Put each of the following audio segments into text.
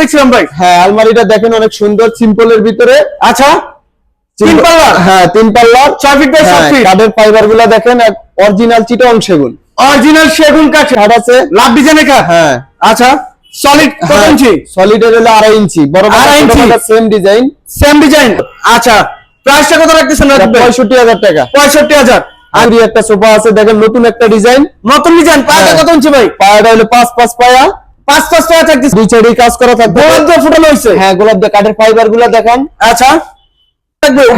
দেখছিলাম ভাই। হ্যাঁ আলমারিটা দেখেন অনেক সুন্দর সিম্পলের ভিতরে। আচ্ছা তিন পাল্লা হ্যাঁ তিন পাল্লার। ছয় ফিট বাই সাত ফিট কাঠের ফাইবারগুলা দেখেন অরিজিনাল চিটং সেগুন। অরিজিনাল সেগুন কাঠ কাঠ আছে। লাভ ডিজাইনের কাঠ? হ্যাঁ। আচ্ছা সলিড কত ইঞ্চি? সলিডের হলো আড়াই ইঞ্চি। বড় আড়াই ইঞ্চি। সেম ডিজাইন সেম ডিজাইন আচ্ছা প্রাইসটা কত রাখতেছেন পঁয়ষট্টি হাজার টাকা। পঁয়ষট্টি হাজার। আর একটা সোফা আছে দেখেন নতুন একটা ডিজাইন নতুন ডিজাইন পায়াটা হ্যাঁ। কত ইঞ্চি ভাই? পায়াটা হলো পাঁচ পাঁচ পায়া। পাঁচ পাঁচ টাকা থাকতেছে দুই সাইডে কাজ করা থাকবে। গোলাপ দিয়ে ফুটানো হয়েছে? হ্যাঁ গোলাপ দিয়ে কাঠের ফাইবারগুলা দেখান। আচ্ছা।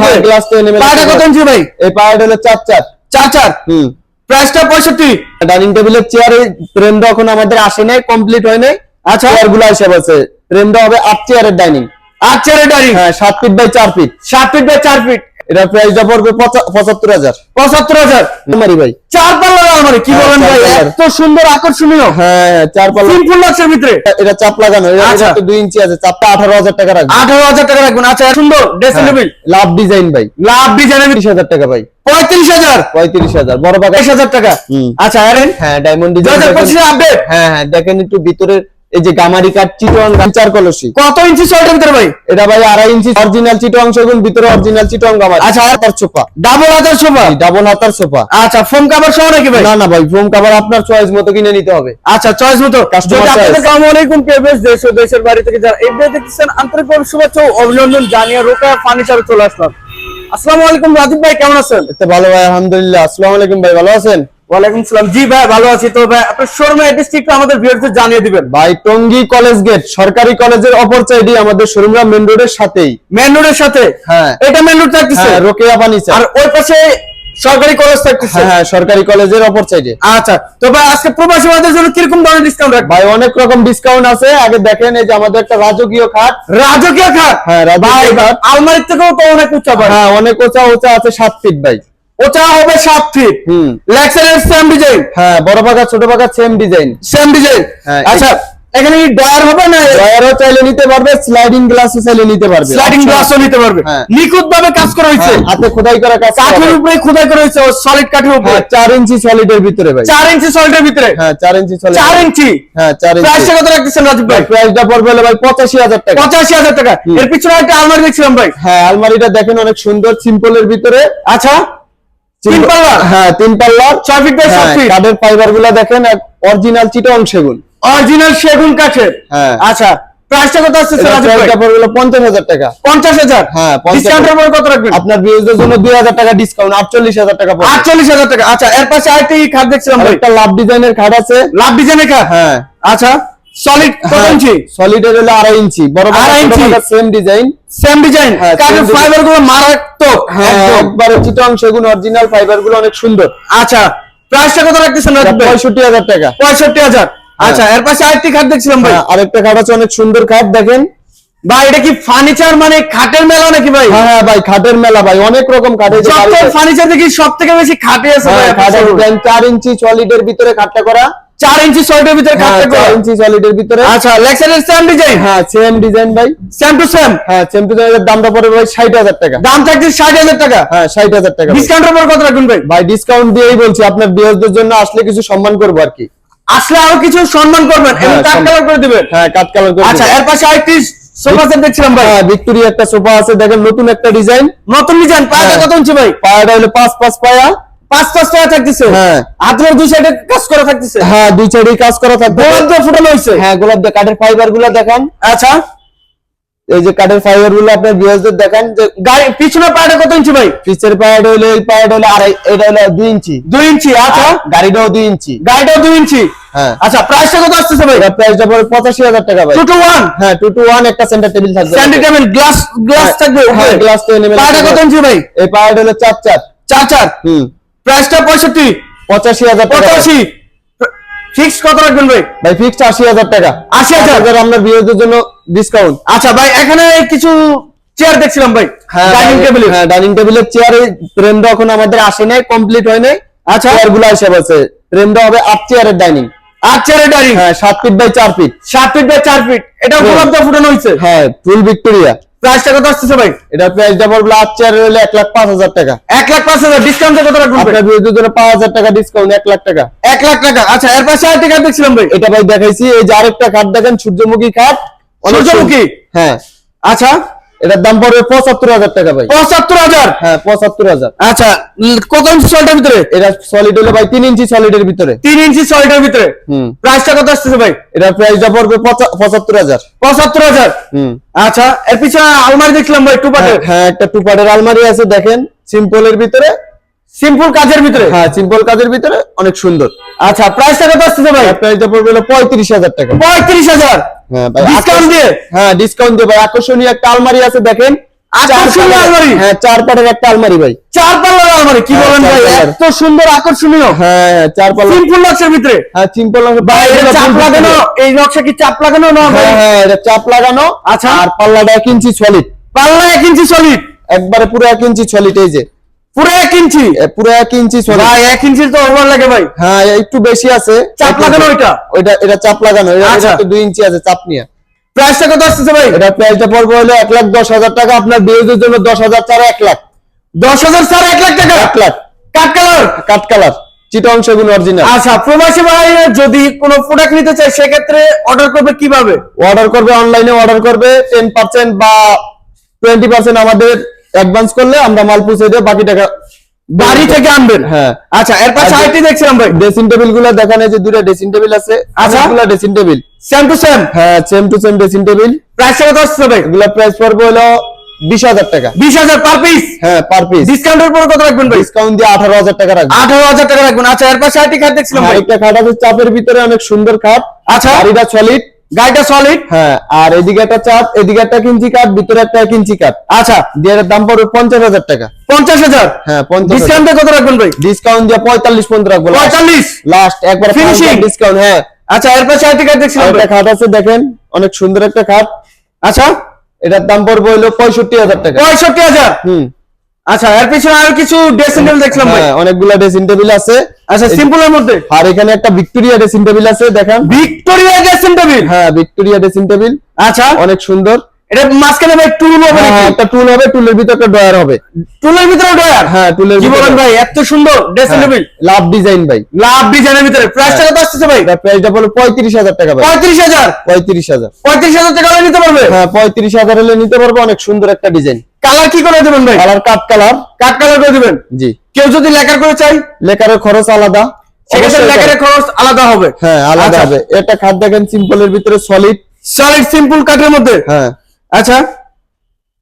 হ্যাঁ গ্লাস তো এনে পায়াটা কত ইঞ্চি ভাই? এই পায়াটা হলো চার চার। চার চার? হুম। প্রাইসটা পঁয়ষট্টি। ডাইনিং টেবিলের চেয়ারে ফ্রেমটা এখন আমাদের আসে নাই কমপ্লিট হয় নাই। আচ্ছা। চেয়ারগুলো এসে আছে ফ্রেমটা হবে আট চেয়ারের ডাইনিং আট চেয়ারের ডাইনিং হ্যাঁ সাত ফিট বাই চার ফিট সাত ফিট বাই চার ফিট এটা প্রাইসটা পড়বে পঁচাত্তর হাজার। পঁচাত্তর হাজার? আলমারি ভাই। চার পাল্লার আলমারি কি হ্যাঁ, বলেন ভাই? এত সুন্দর আকর্ষণীয়। হ্যাঁ হ্যাঁ, চার পাল্লা সিম্পল ভিতরে? এটা চাপ লাগানো এটা আচ্ছা। দুই ইঞ্চি আছে চাপটা আঠারো হাজার টাকা রাখবে আঠারো হাজার টাকা রাখবেন। আচ্ছা সুন্দর ড্রেসিং হ্যাঁ, টেবিল লাভ ডিজাইন ভাই। লাভ ডিজাইনের তিরিশ হাজার টাকা ভাই। পঁয়ত্রিশ হাজার? পঁয়ত্রিশ হাজার বড় পাকা হাজার টাকা? আচ্ছা হ্যাঁ ডায়মন্ড ডিজাইন হ্যাঁ হ্যাঁ দেখেন একটু ভিতরের এই যে গামারি কাঠ চিটোয়াং চার কলসি। কত ইঞ্চি শর্টের ভিতরে ভাই? এটা ভাই আড়াই ইঞ্চি অরিজিনাল চিটোয়াং সেগুন ভিতরে অরিজিনাল চিটোয়াং গামারি। আচ্ছা, হাতার সোফা ডাবল হাজার সোফা ডাবল হাতার সোফা আচ্ছা ফোন কাভার সহ নাকি ভাই? না না ভাই ফোম কাভার আপনার চয়েস মতো কিনে নিতে হবে। আচ্ছা চয়েস মতো। আপনাদের। আসসালামু আলাইকুম কেবেস দেশ ও দেশের বাড়ি থেকে যারা এই ভিডিও দেখতেছেন আন্তরিকভাবে শুভেচ্ছা ও অভিনন্দন জানিয়ে রোকা ফার্নিচারে চলে আসলাম। আসসালামু আলাইকুম রাজীব ভাই কেমন আছেন? এতে ভালো ভাই আলহামদুলিল্লাহ। আসসালামু আলাইকুম ভাই ভালো আছেন? ওয়ালাইকুম সালাম। জি ভাই ভালো আছি। তো ভাই আপনার শোরুমের অ্যাড্রেসটি একটু আমাদের ভিউয়ারদের জানিয়ে দিবেন? ভাই টঙ্গী কলেজ গেট সরকারি কলেজের অপর সাইডে আমাদের শোরুমরা মেন রোডের সাথেই। মেন রোডের সাথে? হ্যাঁ। এটা মেন রোড থাকতেছে? হ্যাঁ রোকেয়া ফার্নিচার আর ওই পাশে সরকারি কলেজ থাকতেছে? হ্যাঁ হ্যাঁ সরকারি কলেজের অপর সাইডে আচ্ছা তো ভাই আজকে প্রবাসী ভাইদের জন্য কীরকম ধরনের ডিসকাউন্ট রাখবেন? ভাই অনেক রকম ডিসকাউন্ট আছে। আগে দেখেন এই যে আমাদের একটা রাজকীয় খাট। রাজকীয় খাট? হ্যাঁ, ভাই খাট। আলমারির থেকেও তো অনেক উঁচা ভাই। হ্যাঁ অনেক উঁচা উঁচা আছে সাত ফিট ভাই। ওটা হবে সাত ফিট লেক্সারের সেম ডিজাইন হ্যাঁ বড় পাকা ছোট পাকা সেম ডিজাইন সেম ডিজাইন হ্যাঁ, আচ্ছা এখানে কি ডয়ার হবে না ডয়ারও চাইলে নিতে পারবে স্লাইডিং গ্লাসও চাইলে নিতে পারবে। স্লাইডিং গ্লাসও নিতে পারবে। হ্যাঁ। নিখুঁত ভাবে কাজ করা হয়েছে। হ্যাঁ, হাতে খোদাই করা কাজ কাঠের উপরে খোদাই করা হয়েছে সলিড কাঠের উপরে। হ্যাঁ চার ইঞ্চি সলিডের ভিতরে ভাই। চার ইঞ্চি সলিডের ভিতরে। হ্যাঁ চার ইঞ্চি সলিড চার ইঞ্চি। হ্যাঁ চার প্রাইসটা ইঞ্চি কত রাখতেছেন রাজীব ভাই? প্রাইসটা পড়বে হলো ভাই পঁচাশি হাজার টাকা। পঁচাশি হাজার টাকা। এর পিছনে একটা আলমারি দেখছিলাম ভাই। হ্যাঁ আলমারিটা দেখেন অনেক সুন্দর সিম্পলের ভিতরে। আচ্ছা। তিন পাল্লা? হ্যাঁ তিন পাল্লার ছয় ফিট বাই সাত হ্যাঁ, ফিট কাঠের ফাইবারগুলা দেখেন অরিজিনাল চিটং সেগুন। অরিজিনাল সেগুন কাঠের? হ্যাঁ। আচ্ছা প্রাইসটা কত আসছে পড়বে টাকা। হ্যাঁ, 50,000 ডিসকাউন্টের পর কত রাখবেন? আপনার ভিউজদের জন্য দুই হাজার টাকা ডিসকাউন্ট আটচল্লিশ হাজার টাকা পড়বে। আটচল্লিশ হাজার টাকা। আচ্ছা এর পাশে আরেকটা কি খাট দেখছিলাম একটা লাভ ডিজাইনের খাট আছে। লাভ ডিজাইনের খাট হ্যাঁ। আচ্ছা। সলিড কত ইঞ্চি? সলিডের হলো আড়াই ইঞ্চি। বড় আড়াই inch. Same design same design হ্যাঁ, design। ফাইবারগুলো মারাত্মক। হ্যাঁ একবারে চিটং সেগুন অরিজিনাল ফাইবারগুলো অনেক সুন্দর। আচ্ছা প্রাইসটা কত রাখতেছেন পঁয়ষট্টি হাজার টাকা। পঁয়ষট্টি হাজার। আচ্ছা এর পাশে আরেকটি খাট দেখছিলাম ভাই। হ্যাঁ, আরেকটা খাট আছে অনেক সুন্দর খাট দেখেন। ভাই এটা কি ফার্নিচার মানে খাটের মেলা নাকি ভাই? হ্যাঁ হ্যাঁ ভাই খাটের মেলা ভাই অনেক রকম খাট এই যে যত বাড়িতে- ফার্নিচার দেখি সব থেকে বেশি খাটে আছে ভাই হ্যাঁ, খাটের চার ইঞ্চি সলিডের ভিতরে খাটটা করা। চার ইঞ্চি সলিডের ভিতরে হ্যাঁ, চার ইঞ্চি সলিডের ভিতরে। আচ্ছা লেক্সারের সেম ডিজাইন হ্যাঁ সেম ডিজাইন ভাই। সেম টু সেম হ্যাঁ সেম ডিজাইনের দামটা পড়বে ভাই ষাট হাজার টাকা। দাম থাকছে ষাট হাজার টাকা? হ্যাঁ ষাট হাজার টাকা ভাই। ডিসকাউন্টের পর কত রাখবেন ভাই? ভাই ডিসকাউন্ট দিয়েই বলছি আপনার বিয়ারদের জন্য আসলে কিছু সম্মান করব আর কি। আসলে আরও কিছু সম্মান করবেন এবং হ্যাঁ, কাট কালার করে দিবেন। হ্যাঁ কাট কালার করে আচ্ছা এর পাশে আরেকটি সোফা সেট দেখছিলাম ভাই। হ্যাঁ ভিক্টোরিয়া একটা সোফা আছে দেখেন নতুন একটা ডিজাইন নতুন ডিজাইন পায়াটা হ্যাঁ। কত ইঞ্চি ভাই? পায়াটা হলো পাঁচ পাঁচ পায়া। পাঁচ পাঁচ টাকা থাকতেছে। হ্যাঁ। দুই সাইডে কাজ করা থাকতেছে। হ্যাঁ দুই সাইডে কাজ করা থাকবে গোলাপ দিয়ে ফুটানো হয়েছে। হ্যাঁ গোলাপ দিয়ে কাঠের ফাইবারগুলা দেখান। আচ্ছা। এই যে কাঠের ফাইবারগুলো আপনার বিয়ারদের দেখান যে গাড়ি পিছনে পায়াটা কত ইঞ্চি ভাই? হলো এই পায়াড হলো আড়াই এটা হলো দুই ইঞ্চি। দুই ইঞ্চি আচ্ছা। গাড়িটাও দুই ইঞ্চি। গাড়িটাও দুই ইঞ্চি? হ্যাঁ। আচ্ছা প্রাইসটা কত আসতেছে ভাই? প্রাইসটা পঁচাশি হাজার টাকা ভাই। টু টু ওয়ান হ্যাঁ টু টু ওয়ান একটা সেন্টার টেবিল থাকবে। স্ট্যান্ডার্ড টেবিল গ্লাস গ্লাস থাকবে হ্যাঁ গ্লাস তো এনে পায়াটা কত ইঞ্চি ভাই? এই হলো চার চার। চার চার? হুম। প্রাইসটা পঁয়ষট্টি। পঁচাশি হাজার পঁচাশি। ফিক্স কত রাখবেন ভাই? আশি হাজার টাকা। 80,000 আপনার বিয়েদের জন্য ডিসকাউন্ট আচ্ছা ভাই এখানে কিছু চেয়ার দেখছিলাম ভাই ডাইনিং টেবিল হ্যাঁ ডাইনিং টেবিলের চেয়ারে ফ্রেমটা এখন আমাদের আসে নাই কমপ্লিট হয় নাই। আচ্ছা। চেয়ারগুলো হিসাব আছে ফ্রেমটা হবে আট চেয়ারের ডাইনিং হ্যাঁ feet by feet feet by feet এটা। গোলাপ ফুটানো হ্যাঁ ফুল ভিক্টোরিয়া। প্রাইসটা কত আসতেছে ভাই? এটা হলে এক লাখ পাঁচ হাজার টাকা। এক লাখ পাঁচ হাজার। ডিসকাউন্টে কত রাখবেন? আপনার টাকা ডিসকাউন্ট এক লাখ টাকা। লাখ টাকা। আচ্ছা এর পাশে আরেকটা দেখছিলাম ভাই। এটা ভাই দেখাইছি এই যে আরেকটা খাট দেখেন সূর্যমুখী খাট সূর্যমুখী? হ্যাঁ। আচ্ছা। এটার দাম পড়বে পঁচাত্তর হাজার টাকা ভাই। পঁচাত্তর হাজার? হ্যাঁ পঁচাত্তর হাজার। আচ্ছা কত ইঞ্চি সল্টের ভিতরে? এটা সলিড হলে ভাই তিন ইঞ্চি সলিডের ভিতরে। তিন ইঞ্চি সলিডের ভিতরে? হুম। প্রাইসটা কত আসতেছে ভাই? এটার প্রাইসটা পড়বে পঁচা- পঁচাত্তর হাজার। পঁচাত্তর হাজার? হুম। আচ্ছা এর পিছনে আলমারি দেখলাম ভাই টুপাটের। হ্যাঁ, হ্যাঁ একটা টুপাটের আলমারি আছে দেখেন। সিম্পলের ভিতরে। সিম্পল কাজের ভিতরে? হ্যাঁ সিম্পল কাজের ভিতরে অনেক সুন্দর। আচ্ছা প্রাইসটা কত আসতেছে ভাই? প্রাইসটা পড়বে হলো পঁয়ত্রিশ হাজার টাকা। পঁয়ত্রিশ হাজার? হ্যাঁ ভাই ডিসকাউন্ট দিয়ে? হ্যাঁ ডিসকাউন্ট দিয়ে ভাই আকর্ষণীয় একটা আলমারি আছে দেখেন। আকর্ষণীয় আলমারি? হ্যাঁ চার পাটের একটা আলমারি ভাই। চার পাল্লার আলমারি কি হ্যাঁ, বলেন ভাই? এত সুন্দর আকর্ষণীয়। হ্যাঁ হ্যাঁ, চার পাল্লা সিম্পল নকশার ভিতরে? হ্যাঁ সিম্পল ভাই এটা চাপ লাগানো এই নকশা কি চাপ লাগানো না ভাই? হ্যাঁ হ্যাঁ এটা চাপ লাগানো। আচ্ছা। আর পাল্লাটা এক ইঞ্চি সলিড পাল্লা এক ইঞ্চি সলিড একবারে পুরো এক ইঞ্চি সলিড এই যে। পুরো ইঞ্চি? পুরো ইঞ্চি ভাই ইঞ্চির তো ওভার লাগে ভাই। হ্যাঁ একটু বেশি আছে। চাপ লাগানো এটা চাপ লাগানো। এটা আচ্ছা। ইঞ্চি আছে চাপ নিয়ে। প্রাইসটা কত আসতেছে ভাই? এটা প্রাইসটা পড়বে হলো এক লাখ দশ হাজার টাকা। আপনার বিয়ের জন্য দশ হাজার চার লাখ। দশ হাজার স্যার এক লাখ টাকা? Lakh. Cut colour? Cut colour. চিটং সেগুন অরিজিনাল। আচ্ছা প্রবাসী ভাই যদি কোনো প্রোডাক্ট নিতে চায় সেক্ষেত্রে অর্ডার করবে কীভাবে? অর্ডার করবে অনলাইনে অর্ডার করবে। টেন পার্সেন্ট বা টোয়েন্টি পার্সেন্ট আমাদের অ্যাডভান্স করলে আমরা মাল পৌঁছে দিয়ে বাকি টাকা বাড়ি থেকে আনবেন? হ্যাঁ। আচ্ছা এর পাশে আইটি দেখছিলাম ভাই। ড্রেসিং টেবিলগুলো দেখানো যে দুটো ড্রেসিং টেবিল আছে আচ্ছা। Dressing table same to same হ্যাঁ same to same dressing table প্রাইসটা কত আসছে ভাই? এগুলো প্রাইস পড়বে হলো বিশ হাজার টাকা। বিশ হাজার পার পিস হ্যাঁ পার পিস ডিসকাউন্টের পরে কত রাখবেন ভাই? ডিসকাউন্ট দিয়ে আঠারো হাজার টাকা রাখবে আঠারো হাজার টাকা রাখবেন। আচ্ছা এর পাশে আইটি কার্ড দেখছিলাম ভাই। আরেকটা খাট আছে চাপের ভিতরে অনেক সুন্দর খাট। আচ্ছা। গাড়িটা সলিড গাড়িটা সলিড হ্যাঁ আর এদিকে একটা চাপ এদিকে একটা কিঞ্চি কাঠ ভিতরে একটা এক ইঞ্চি কাঠ। আচ্ছা। দিয়ে দাম পড়বে পঞ্চাশ হাজার টাকা। পঞ্চাশ হাজার? হ্যাঁ পঞ্চাশ ডিসকাউন্টে কত রাখবেন ভাই? ডিসকাউন্ট দিয়ে পঁয়তাল্লিশ পর্যন্ত রাখব পঁয়তাল্লিশ? লাস্ট একবার Finishing? ডিসকাউন্ট হ্যাঁ। আচ্ছা এর পাশে আইটি কার্ড দেখছিলাম একটা খাট আছে দেখেন। অনেক সুন্দর একটা খাট। আচ্ছা। এটার দাম পড়বে হলো পঁয়ষট্টি হাজার টাকা। পঁয়ষট্টি হাজার? হুম। আচ্ছা এর পিছনে আর কিছু ড্রেসিং টেবিল দেখলাম ভাই। অনেকগুলো অনেকগুলা ড্রেসিং টেবিল আছে। আচ্ছা সিম্পল এর মধ্যে? আর এখানে একটা ভিক্টোরিয়া ড্রেসিং টেবিল আছে দেখেন। ভিক্টোরিয়া ড্রেসিং টেবিল হ্যাঁ ভিক্টোরিয়া ড্রেসিং টেবিল আচ্ছা। অনেক সুন্দর। এটা মাঝখানে ভাই টুল হবে হ্যাঁ, নাকি? একটা টুল হবে টুলের ভিতরে একটা ড্রয়ার হবে। টুলের ভিতরে ডয়ার হ্যাঁ টুলের কি বলেন ভাই এত সুন্দর ড্রেসিং টেবিল লাভ ডিজাইন ভাই। লাভ ডিজাইনের ভিতরে। প্রাইসটা কত আসতেছে ভাই। প্রাইসটা বলো পঁয়ত্রিশ হাজার টাকা ভাই। পঁয়ত্রিশ হাজার? পঁয়ত্রিশ হাজার। পঁয়ত্রিশ হাজার টাকা হলে নিতে পারবে? হ্যাঁ পঁয়ত্রিশ হাজার হলে নিতে পারব অনেক সুন্দর একটা ডিজাইন কালার কি করে দেবেন ভাই? কালার কাঠ কালার কাট কালার করে দিবেন? জি। কেউ যদি লেকার করে চাই লেকারের খরচ আলাদা। সেক্ষেত্রে লেকারের খরচ আলাদা হবে। হ্যাঁ আলাদা আচ্ছা। হবে। এটা খাট দেখেন সিম্পলের ভিতরে সলিড সলিড সিম্পল কাঠের মধ্যে? হ্যাঁ। আচ্ছা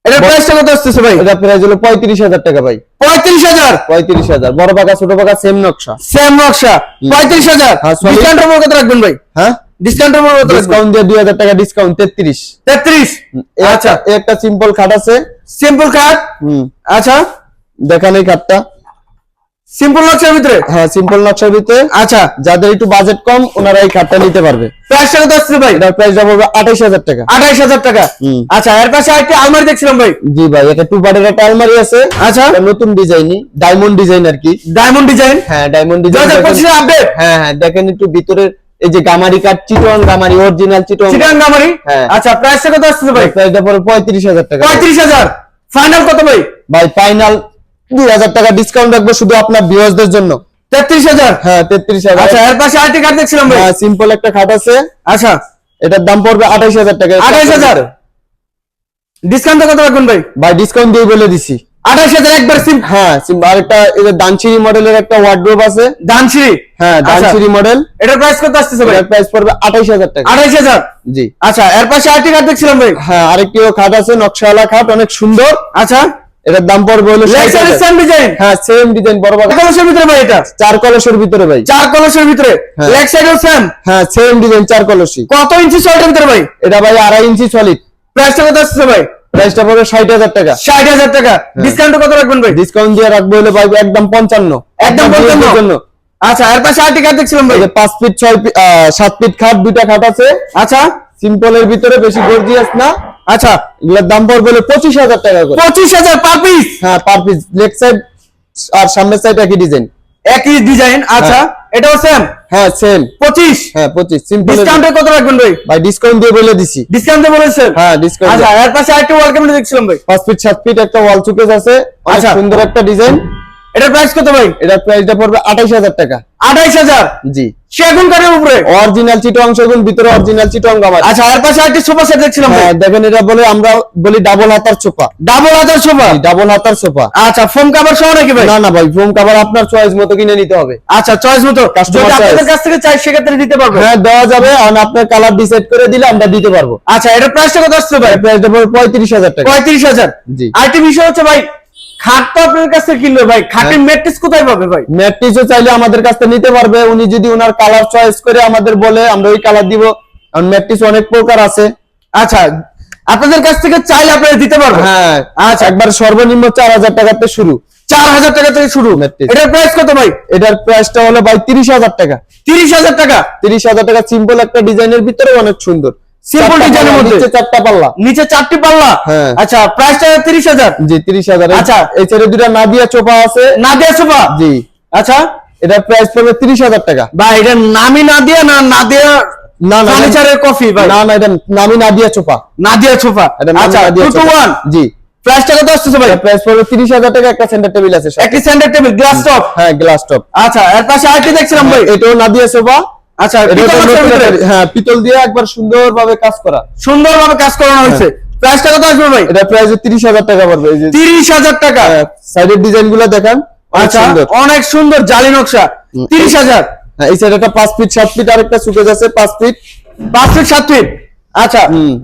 এটার প্রাইসটা কত আসতেছে ভাই? এটা প্রাইস হলো পঁয়ত্রিশ হাজার টাকা ভাই। পঁয়ত্রিশ হাজার? পঁয়ত্রিশ হাজার। বড় পাকা ছোট পাকা সেম নকশা। সেম নকশা। পঁয়ত্রিশ হাজার? হ্যাঁ, solid। ডিসকাউন্টের কত রাখবেন ভাই? হ্যাঁ? ডিসকাউন্টের উপর কত ডিসকাউন্ট দিয়ে দুই হাজার টাকা ডিসকাউন্ট তেত্রিশ। তেত্রিশ? আচ্ছা। একটা সিম্পল খাট আছে। সিম্পল কাট হুম। আচ্ছা। দেখেন এই খাটটা সিম্পল নকশার ভিতরে? হ্যাঁ সিম্পল নকশার ভিতরে। আচ্ছা। যাদের একটু বাজেট কম ওনারা এই খাটটা নিতে পারবে। প্রাইসটা কত আসছে ভাই? এটার প্রাইসটা পড়বে আঠাইশ হাজার টাকা। আঠাইশ হাজার টাকা। আচ্ছা এর পাশে আরেকটি আলমারি দেখছিলাম ভাই। জি ভাই এটা টু পার্টের একটা আলমারি আছে। আচ্ছা। নতুন ডিজাইনই ডায়মন্ড ডিজাইন আর কি। ডায়মন্ড ডিজাইন হ্যাঁ ডায়মন্ড ডিজাইন হাজার পঁচিশে আপডেট হ্যাঁ হ্যাঁ দেখেন একটু ভিতরের এই যে গামারি কাঠ চিটোয়ান গামারি অরিজিনাল চিটোয়ান চিটাং গামারি? হ্যাঁ। আচ্ছা প্রাইসটা কত আসছে ভাই? প্রাইসটা পড়বে পঁয়ত্রিশ হাজার টাকা। পঁয়ত্রিশ হাজার। ফাইনাল কত ভাই? ভাই ফাইনাল দুই হাজার টাকা ডিসকাউন্ট রাখব শুধু আপনার ভিউয়ার্সদের জন্য। তেত্রিশ হাজার? হ্যাঁ তেত্রিশ হাজার। আচ্ছা এর পাশে আরেকটি কার্ড দেখছিলাম ভাই। হ্যাঁ সিম্পল একটা খাট আছে। আচ্ছা। এটার দাম পড়বে আঠাইশ হাজার টাকা। আঠাইশ হাজার? ডিসকাউন্ট কত রাখবেন ভাই? ভাই ডিসকাউন্ট দিয়ে বলে দিছি। আঠাইশ হাজার একবার সিম হ্যাঁ সিম- আর একটা এই দানচিরি মডেলের একটা ওয়ার্ড্রোব আছে। দানসিরি হ্যাঁ আচ্ছা। দানচিরি মডেল এটার প্রাইস কত আসতেছে ভাই? এটার প্রাইস পড়বে আঠাইশ হাজার টাকা। আঠাইশ হাজার? জি। আচ্ছা এর পাশে আরেকটি কার্ড দেখছিলাম ভাই। হ্যাঁ আরেকটিও খাট আছে নকশাওয়ালা খাট অনেক সুন্দর। আচ্ছা। এটার দাম পড়বে হলো 60 সেম ডিজাইন হ্যাঁ সেম ডিজাইন বড় বড় কলসের ভিতরে ভাই এটা? চার কলসের ভিতরে ভাই। চার কলসের ভিতরে? হ্যাঁ। লেগ সাইডও সেম হ্যাঁ সেম ডিজাইন চার কলসি। কত ইঞ্চি শর্টের ভিতরে ভাই? এটা ভাই আড়াই ইঞ্চি সলিড প্রাইসটা কত আসছে ভাই? প্রাইসটা পড়বে ষাট হাজার টাকা। ষাট হাজার টাকা। হ্যাঁ। ডিসকাউন্ট কত রাখবেন ভাই? ডিসকাউন্ট দিয়ে রাখব হলে ভাই একদম পঞ্চান্ন। একদম আপনার পঞ্চান্ন? viewers দের জন্য আচ্ছা এর পাশে আরেকটি কার্ড দেখছিলাম ভাই। পাঁচ ফিট ছয় ফিট সাত ফিট খাট দুইটা খাট আছে। আচ্ছা। সিম্পলের ভিতরে বেশি গর্জিয়াস না। আচ্ছা এগুলোর দাম পড়বে হলো পঁচিশ হাজার টাকা করে। পঁচিশ হাজার পার পিস হ্যাঁ পার পিস লেগ সাইড আর সামনের সাইড একই ডিজাইন একই ডিজাইন আচ্ছা এটাও সেম হ্যাঁ সেম পঁচিশ? হ্যাঁ পঁচিশ। সিম্পল ডিসকাউন্টে কত রাখবেন ভাই? ভাই ডিসকাউন্ট দিয়ে বলে দিছি। ডিসকাউন্টে বলেছেন হ্যাঁ ডিসকাউন্ট আচ্ছা এর পাশে আরেকটা ওয়েলকাম দেখছিলাম ভাই। ফিট ফিট একটা ওয়াল চুকেস আছে। আচ্ছা। সুন্দর একটা ডিজাইন এটার প্রাইস কত ভাই? এটার প্রাইসটা পড়বে আঠাইশ হাজার টাকা। আঠাইশ হাজার? জি। সেগুন কাঠের উপরে। অরিজিনাল চিটং সেগুন ভিতরে অরিজিনাল চিটং গামারি আচ্ছা এর পাশে আরেকটি সোফা সেট দেখছিলাম হ্যাঁ দেখেন এটা বলে আমরা বলি ডাবল হাতার সোফা ডাবল হাজার সোফা ডাবল হাতার সোফা আচ্ছা ফোম কাভার সহ নাকি ভাই? না না ভাই ফোম কাভার আপনার চয়েস মতো কিনে নিতে হবে। আচ্ছা চয়েস মতো। যদি আপনাদের কাছ থেকে চাই সেক্ষেত্রে দিতে পারব। হ্যাঁ দেওয়া যাবে আর আপনার কালার ডিসাইড করে দিলে আমরা দিতে পারব। আচ্ছা এটার প্রাইসটা কত আসছে ভাই? প্রাইসটা পড়বে পঁয়ত্রিশ হাজার টাকা। পঁয়ত্রিশ হাজার। জি। আরেকটি বিষয় হচ্ছে ভাই খাট তো আপনার কাছ থেকে কিনবে ভাই? খাটের হ্যাঁ। ম্যাট্রেস কোথায় পাবে ভাই? ম্যাট্রিক্সও চাইলে আমাদের কাছ থেকে নিতে পারবে। উনি যদি ওনার কালার চয়েস করে আমাদের বলে আমরা ওই কালার দিব। কারণ ম্যাট্রিক্স অনেক প্রকার আছে। আচ্ছা আপনাদের কাছ থেকে চাইলে আপনারা দিতে পারবেন। হ্যাঁ আচ্ছা। একবার সর্বনিম্ন চার হাজার টাকাতে শুরু। চার হাজার টাকা থেকে শুরু। এটার প্রাইস কত ভাই? এটার প্রাইসটা হলো ভাই তিরিশ হাজার টাকা। তিরিশ হাজার টাকা? তিরিশ হাজার টাকা সিম্পল একটা ডিজাইনের ভিতরে অনেক সুন্দর। Simple চারটা design এর পাল্লা, মধ্যে? নিচে চারটা পাল্লা। নিচে চারটি পাল্লা? হ্যাঁ। আচ্ছা প্রাইসটা তিরিশ হাজার? জি তিরিশ হাজার। আচ্ছা। এই ছেড়ে দুটা নাদিয়া চোপা আছে। না দিয়ে জি। আচ্ছা। এটার প্রাইস পড়বে তিরিশ হাজার টাকা। ভাই এটা নামি না না না না না। ফার্নিচারের কফি ভাই? না না এটা নামি নাদিয়া চোপা। না দিয়া সোফা এটা নামি আচ্ছা নাদিয়া টু টু জি। প্রাইসটা কত আসছে ভাই? প্রাইস পড়বে তিরিশ হাজার টাকা একটা সেন্টার টেবিল আছে সাথে। একটি সেন্টার টেবিল গ্লাস টপ হ্যাঁ গ্লাস টপ আচ্ছা এর পাশে আরেকটি দেখছিলাম ভাই। এটাও নাদিয়া সোফা আচ্ছা। একটা- হ্যাঁ পিতল দিয়ে একবার সুন্দরভাবে কাজ করা। সুন্দরভাবে কাজ করানো হয়েছে। প্রাইসটা কত আসবে ভাই? এটা প্রাইস তিরিশ হাজার টাকা পড়বে এই যে তিরিশ হাজার টাকা। সাইডের ডিজাইনগুলো দেখান অনেক আচ্ছা সুন্দর। অনেক সুন্দর জালি নকশা। তিরিশ হাজার। হ্যাঁ, এই সাইড একটা পাঁচ ফিট সাত ফিট আরেকটা সুকেজ আছে পাঁচ ফিট পাঁচ ফিট সাত ফিট আচ্ছা হুম।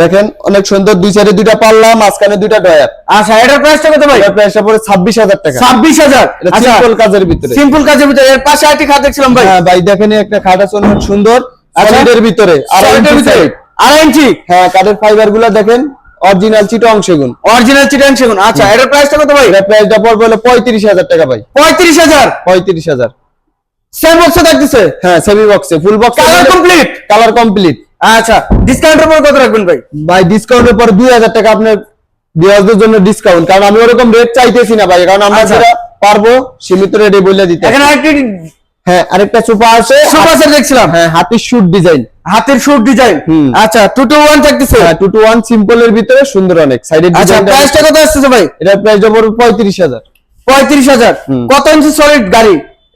দেখেন অনেক সুন্দর দুই সাইডে দুইটা পাল্লা মাঝখানে দুইটা ডয়ার আচ্ছা এটার প্রাইসটা কত ভাই? এটার প্রাইসটা পড়ে ছাব্বিশ হাজার টাকা। ছাব্বিশ হাজার? এটা আচ্ছা সিম্পল কাজের ভিতরে। সিম্পল কাজের ভিতরে। এর পাশে আরেকটি খাট দেখছিলাম ভাই। হ্যাঁ ভাই দেখেন একটা খাট আছে অনেক সুন্দর। আচ্ছা। সলিডের ভিতরে আর Solid-এর ভিতরে। আড়াই ইঞ্চি হ্যাঁ কাঠের ফাইবারগুলা দেখেন অরিজিনাল চিটো অংশগুন অরিজিনাল চিটান সেগুন। আচ্ছা এটার প্রাইসটা কত ভাই? এটা প্রাইসটা পড়বে হলো পঁয়ত্রিশ হাজার টাকা ভাই। পঁয়ত্রিশ হাজার? পঁয়ত্রিশ হাজার। সেম বক্সে থাকতেছে হ্যাঁ সেমি বক্সে full box colour complete colour complete আচ্ছা ডিসকাউন্টের পর কত রাখবেন ভাই? ভাই ডিসকাউন্টের পর দুই হাজার টাকা আপনার বিয়াজদের জন্য ডিসকাউন্ট কারণ আমি ওরকম রেট চাইতেছি না ভাই কারণ আমরা আচ্ছা। যেটা পারব সীমিত রেটে বলে দিতে। এখানে আরেকটি হ্যাঁ আরেকটা সোফা আছে। সোফা সেট দেখছিলাম। হ্যাঁ হাতির শুট ডিজাইন হাতের শুট ডিজাইন। আচ্ছা টু টু ওয়ান থাকতেছে। হ্যাঁ টু টু ওয়ান সিম্পল এর ভিতরে সুন্দর অনেক। সাইডের আচ্ছা প্রাইসটা কত আসতেছে ভাই? পড়বে পঁয়ত্রিশ হাজার। পঁয়ত্রিশ হাজার। কত ইঞ্চি সলিড গাড়ি?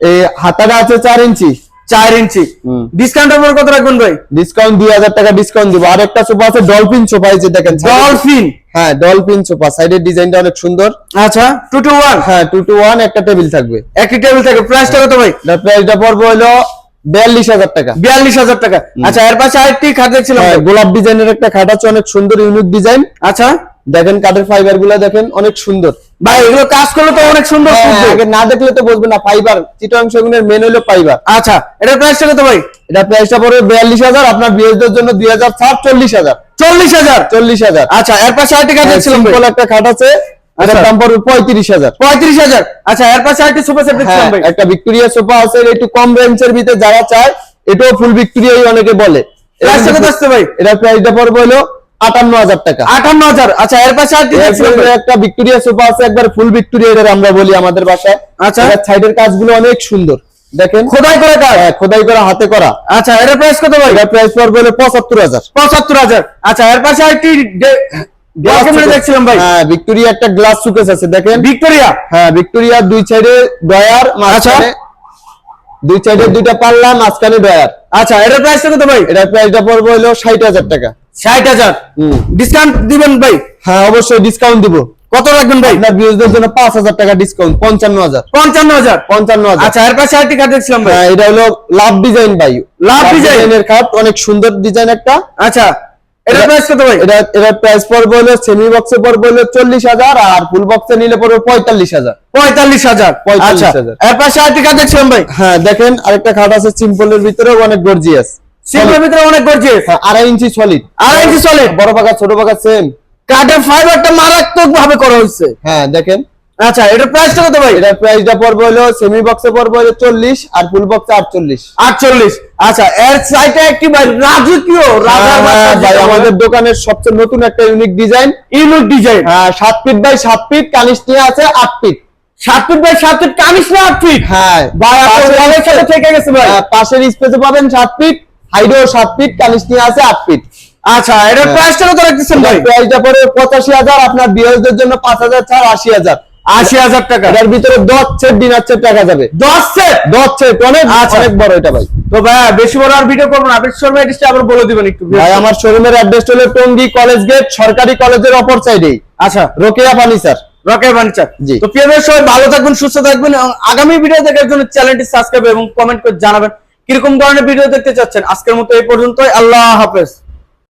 এই হাতাটা আছে চার ইঞ্চি চার ইঞ্চি। ডিসকাউন্ট পর কত রাখবেন ভাই? ডিসকাউন্ট দুই হাজার টাকা ডিসকাউন্ট দিব। আর একটা সোফা আছে ডলফিন সোফা এই যে দেখেন ডলফিন হ্যাঁ ডলফিন সোফা সাইডের ডিজাইনটা অনেক সুন্দর। আচ্ছা টু টু ওয়ান হ্যাঁ টু টু ওয়ান একটা টেবিল থাকবে। একটি টেবিল থাকে প্রাইসটা কত ভাই? প্রাইসটা পড়বে হলো বিয়াল্লিশ হাজার টাকা। বিয়াল্লিশ হাজার টাকা। আচ্ছা এর পাশে আরেকটি খাট দেখছিলাম হ্যাঁ, গোলাপ ডিজাইনের একটা খাট আছে অনেক সুন্দর ইউনিক ডিজাইন আচ্ছা। দেখেন কাঠের ফাইবারগুলা দেখেন অনেক সুন্দর। ভাই এগুলো কাজ করলে তো অনেক সুন্দর হ্যাঁ, আগে না দেখলে তো বুঝবে না ফাইবার চিটং সেগুনের মেন হলো ফাইবার আচ্ছা এটার প্রাইসটা কত ভাই? এটা প্রাইসটা পড়বে বিয়াল্লিশ হাজার আপনার বিএসদের জন্য আচ্ছা এর পাশে আরেকটি খাট দেখছিলাম ভাই। সিম্পল একটা খাট আছে এটার আচ্ছা। দাম পড়বে পঁয়ত্রিশ হাজার। পঁয়ত্রিশ হাজার? আচ্ছা এর পাশে আরেকটি সুপার সেট দেখছিলাম হ্যাঁ ভাই। একটা ভিক্টোরিয়া সোফা আছে একটু কম রেঞ্জের ভিতরে যারা চায় এটাও ফুল ভিক্টোরিয়াই অনেকে বলে। প্রাইসটা কত আসছে ভাই? এটার প্রাইসটা পড়বে হলো আটান্ন হাজার টাকা। আটান্ন হাজার? আচ্ছা এর পাশে। একটা ভিক্টোরিয়া সোফা আছে একবার ফুল ভিক্টোরিয়া এটা আমরা বলি আমাদের বাসায়। আচ্ছা। সাইডের কাজগুলো অনেক সুন্দর। দেখেন? খোদাই করে কাজ? হ্যাঁ, খোদাই করা হাতে করা। আচ্ছা এর প্রাইস কত ভাই? এটার প্রাইস পড়বে হলো পঁচাত্তর হাজার। পঁচাত্তর হাজার। আচ্ছা এর পাশে দেখছিলাম ভাই। হ্যাঁ ভিক্টোরিয়া একটা গ্লাস সুকেস আছে দেখেন? ভিক্টোরিয়া? হ্যাঁ ভিক্টোরিয়া দুই সাইডে ডয়ার মাঝখানে দুই সাইডে দুইটা পাল্লা মাঝখানে ডয়ার। আচ্ছা এটার প্রাইসটা কত ভাই? এটার প্রাইসটা পড়বে হলো ষাট হাজার টাকা। ষাট হাজার। ডিসকাউন্ট দিবেন ভাই? হ্যাঁ অবশ্যই ডিসকাউন্ট দিব। কত রাখবেন ভাই? আপনার ভিউজদের জন্য পাঁচ হাজার টাকা ডিসকাউন্ট পঞ্চান্ন হাজার। পঞ্চান্ন হাজার? পঞ্চান্ন হাজার। আচ্ছা এর পাশে আরেকটি দেখছিলাম ভাই। হ্যাঁ, এটা হলো লাভ ডিজাইন ভাই। লাভ ডিজাইনের খাট অনেক সুন্দর ডিজাইন একটা। আচ্ছা এটা- প্রাইস কত ভাই? এটা এটার প্রাইস পড়বে হলো সেমি বক্সে পড়বে হলো চল্লিশ হাজার আর ফুল বক্সে নিলে পড়বে পঁয়তাল্লিশ হাজার। পঁয়তাল্লিশ হাজার। 45,000 আচ্ছা এর পাশে আরেকটি কার্ড দেখছিলাম ভাই। হ্যাঁ দেখেন আরেকটা খাট আছে সিম্পলের ভিতরে অনেক গর্জিয়াস ভিতরে অনেক গর্জিয়াস আড়াই ইঞ্চি সলিড আড়াই ইঞ্চি solid। বড় পাকা ছোট পাকা সেম কাঠের ফাইবারটা মারাত্মক ভাবে করা হয়েছে। হ্যাঁ দেখেন। আচ্ছা এটার প্রাইসটা কত ভাই? এটার প্রাইসটা পড়বে হলো সেমি বক্সে পড়বে হলো চল্লিশ আর ফুল বক্সে আটচল্লিশ। আটচল্লিশ। আচ্ছা এর একটি ভাই রাজকীয় রাজার হ্যাঁ, ভাই আমাদের দোকানের সবচেয়ে নতুন একটা ইউনিক ডিজাইন ইউনিক ডিজাইন হ্যাঁ সাত ফিট বাই সাত ফিট কানিস নিয়ে আছে আট ফিট সাত ফিট বাই সাত ফিট কামিস না আট ফিট হ্যাঁ ভাই আপনার সাথে থেকে গেছে ভাই। হ্যাঁ, পাশের স্পেসে পাবেন সাত ফিট হাইডও সাত ফিট কানিস নিয়ে আছে আট ফিট। আচ্ছা এটার হ্যাঁ। প্রাইসটা কত রাখতেছেন ভাই? প্রাইসটা পঁচাশি হাজার আপনার বিয়ারদের জন্য পাঁচ হাজার ছাড় আশি হাজার। আশি হাজার টাকা। এটার ভিতরে দশ সেট ডিনার সেট টাকা যাবে। দশ সেট? দশ সেট অনেক আচ্ছা। অনেক বড় এটা ভাই। তো ভাই বেশি বড় আর ভিডিও করব না। আপনি শর্মা এডিসটা আবার বলে দিবেন একটু। ভাই আমার শোরুমের অ্যাড্রেস হলো টঙ্গী কলেজ গেট সরকারি কলেজের অপর সাইডেই আচ্ছা। রোকেয়া ফার্নিচার রকেট ফার্নিচার জি। তো প্রিয় সবাই ভালো থাকবেন সুস্থ থাকবেন এবং আগামী ভিডিও দেখার জন্য চ্যানেলটি সাবস্ক্রাইব এবং কমেন্ট করে জানাবেন। কীরকম ধরনের ভিডিও দেখতে চাচ্ছেন? আজকের মতো এই পর্যন্ত আল্লাহ হাফেজ।